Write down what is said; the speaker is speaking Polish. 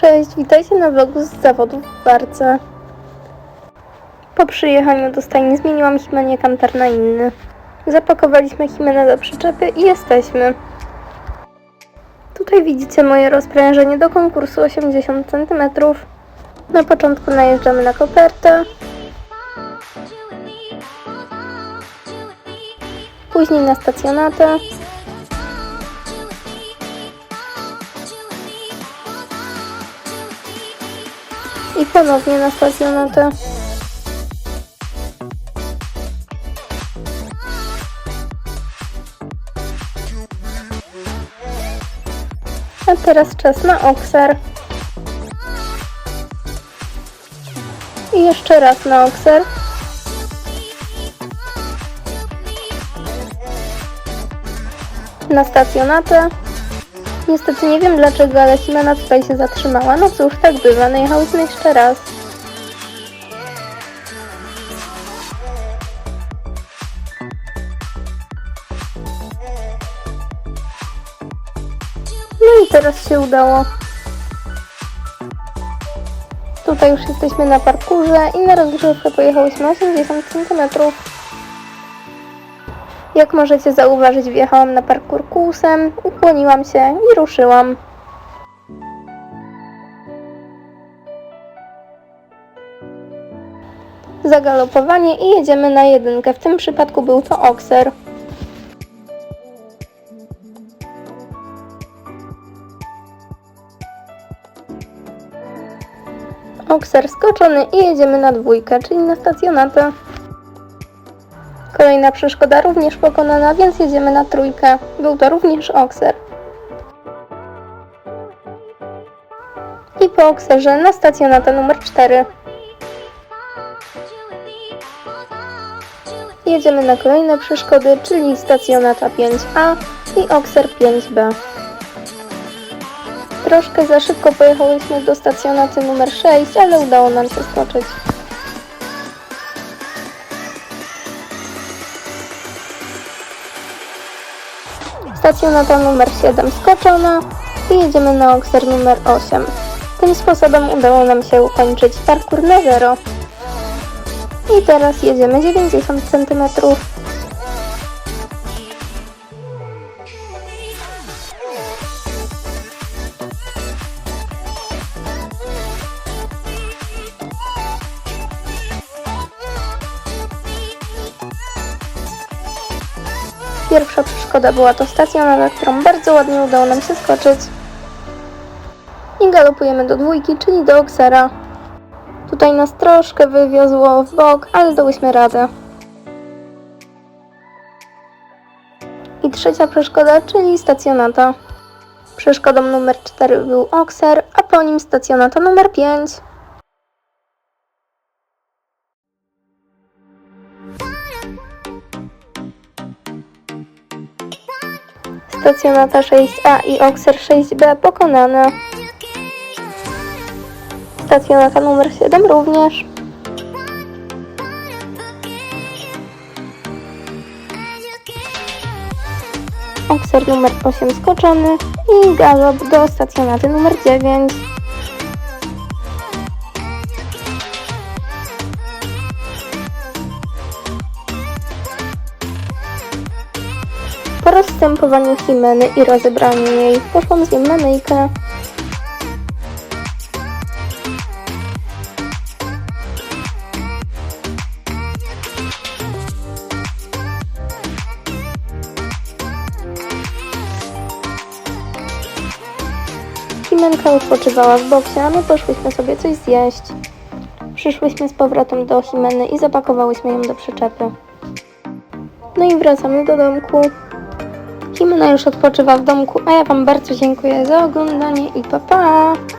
Cześć, witajcie na vlogu z zawodów w Barce. Po przyjechaniu do stajni zmieniłam Himenie kantar na inny. Zapakowaliśmy Himenę do przyczepy i jesteśmy. Tutaj widzicie moje rozprężenie do konkursu 80 cm. Na początku najeżdżamy na kopertę, później na stacjonatę, i ponownie na stacjonatę. A teraz czas na okser. I jeszcze raz na okser. Na stacjonatę. Niestety nie wiem dlaczego, ale Simena tutaj się zatrzymała. No cóż, tak bywa, najechałyśmy jeszcze raz. No i teraz się udało. Tutaj już jesteśmy na parkurze i na rozgrzewkę pojechałyśmy 80 cm. Jak możecie zauważyć, wjechałam na parkour kółsem, ukłoniłam się i ruszyłam. Zagalopowanie i jedziemy na jedynkę. W tym przypadku był to okser. Okser skoczony i jedziemy na dwójkę, czyli na stacjonatę. Kolejna przeszkoda również pokonana, więc jedziemy na trójkę. Był to również okser. I po okserze na stacjonatę numer 4. Jedziemy na kolejne przeszkody, czyli stacjonata 5A i okser 5B. Troszkę za szybko pojechałyśmy do stacjonaty numer 6, ale udało nam się skoczyć. Stacjonata numer 7 skoczona i jedziemy na okser numer 8. Tym sposobem udało nam się ukończyć parkour na zero. I teraz jedziemy 90 cm. Pierwsza przeszkoda była to stacja, na którą bardzo ładnie udało nam się skoczyć. I galopujemy do dwójki, czyli do Oksera. Tutaj nas troszkę wywiozło w bok, ale dałyśmy radę. I trzecia przeszkoda, czyli stacjonata. Przeszkodą numer 4 był Okser, a po nim stacjonata numer 5. Stacjonata 6A i Okser 6B pokonane. Stacjonata numer 7 również. Okser numer 8 skoczony i galop do stacjonaty numer 9. Po rozstępowaniu Himeny i rozebraniu jej poszłam z nią na myjkę. Odpoczywała w boksie, a my poszłyśmy sobie coś zjeść. Przyszłyśmy z powrotem do Himeny i zapakowałyśmy ją do przyczepy. No i wracamy do domku. Himena już odpoczywa w domku, a ja Wam bardzo dziękuję za oglądanie i pa pa!